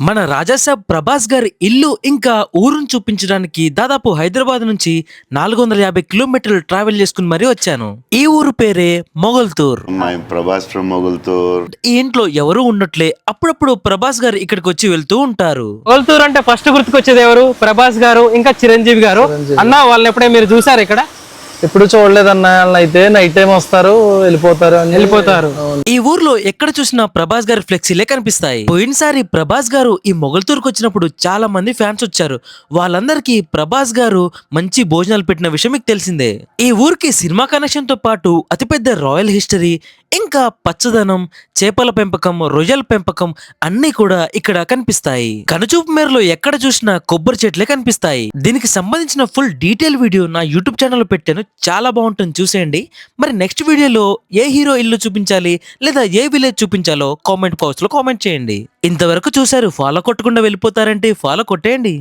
మన రాజాసాబ్ ప్రభాస్ గారి ఇల్లు ఇంకా ఊరును చూపించడానికి దాదాపు హైదరాబాద్ నుంచి నాలుగు వందల యాభై కిలోమీటర్లు ట్రావెల్ చేసుకుని మరీ వచ్చాను. ఈ ఊరు పేరే మొగల్తూర్. Prabhas from Mogultur. ఈ ఇంట్లో ఎవరు ఉండట్లే అప్పుడప్పుడు ప్రభాస్ గారు ఇక్కడికి వచ్చి వెళ్తూ ఉంటారు. కోల్తూరు అంటే ఫస్ట్ గుర్తుకొచ్చేది ఎవరు? ప్రభాస్ గారు ఇంకా చిరంజీవి గారు. అన్న వాళ్ళని ఎప్పుడే మీరు చూసారు ఇక్కడ? ఎప్పుడు చూడలేదన్న వాళ్ళు అయితే నైట్ టైం వస్తారు వెళ్ళిపోతారు అని. వెళ్ళిపోతారు. ఈ ఊర్లో ఎక్కడ చూసినా ప్రభాస్ గారి ఫ్లెక్సీలే కనిపిస్తాయి. పోయినసారి ప్రభాస్ గారు ఈ మొగల్తూరుకు వచ్చినప్పుడు చాలా మంది ఫ్యాన్స్ వచ్చారు. వాళ్ళందరికీ ప్రభాస్ గారు మంచి భోజనాలు పెట్టిన విషయం మీకు తెలిసిందే. ఈ ఊరికి సినిమా కనెక్షన్తో పాటు అతిపెద్ద రాయల్ హిస్టరీ ఇంకా పచ్చదనం చేపల పెంపకం రొయ్యల పెంపకం అన్ని కూడా ఇక్కడ కనిపిస్తాయి. కనుచూపు మేరలో ఎక్కడ చూసినా కొబ్బరి చెట్లే కనిపిస్తాయి. దీనికి సంబంధించిన ఫుల్ డీటెయిల్ వీడియో నా యూట్యూబ్ ఛానల్లో పెట్టాను. చాలా బాగుంటుంది చూసేయండి. మరి నెక్స్ట్ వీడియోలో ఏ హీరో ఇల్లు చూపించాలి లేదా ఏ విలేజ్ చూపించాలో కామెంట్ బాక్స్లో కామెంట్ చేయండి. ఇంతవరకు చూసారు ఫాలో కొట్టకుండా వెళ్ళిపోతారంటే ఫాలో కొట్టేయండి.